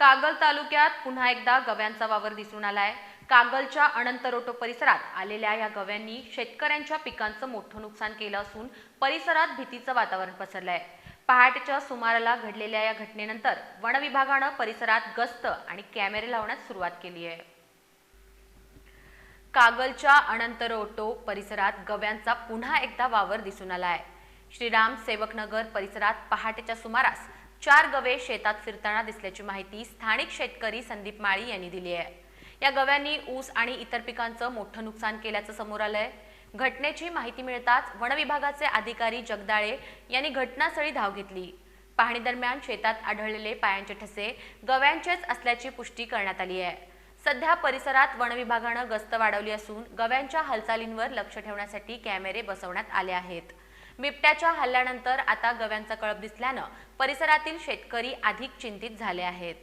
कागल तालुक्यात पुन्हा एकदा गव्यांचा वावर दिसून आलाय. कागलच्या अनंतरोटो परिसरात आलेल्या या गव्यांनी शेतकऱ्यांच्या पिकांचं मोठं नुकसान केलं असून परिसरात भीतीचं वातावरण पसरलंय. पहाटेच्या सुमाराला घडलेल्या या घटनेनंतर वन विभागानं परिसरात गस्त आणि कॅमेरे लावण्यास सुरुवात केली आहे. कागलच्या अनंतरोटो परिसरात गव्यांचा पुन्हा एकदा वावर दिसून आला आहे श्रीराम सेवकनगर परिसरात पहाटेच्या सुमारास चार गवे शेतात फिरताना दिसल्याची माहिती स्थानिक शेतकरी संदीप माळी यांनी दिली आहे. या गव्यांनी ऊस आणि इतर पिकांचं मोठं नुकसान केल्याचं समोर आलंय. घटनेची माहिती मिळताच वनविभागाचे अधिकारी जगदाळे यांनी घटनास्थळी धाव घेतली. पाहणी दरम्यान शेतात आढळलेले पायांचे ठसे गव्यांचेच असल्याची पुष्टी करण्यात आली आहे. सध्या परिसरात वनविभागानं गस्त वाढवली असून गव्यांच्या हालचालींवर लक्ष ठेवण्यासाठी कॅमेरे बसवण्यात आले आहेत. बिबट्याच्या हल्ल्यानंतर आता गव्यांचा कळप दिसल्यानं परिसरातील शेतकरी अधिक चिंतित झाले आहेत.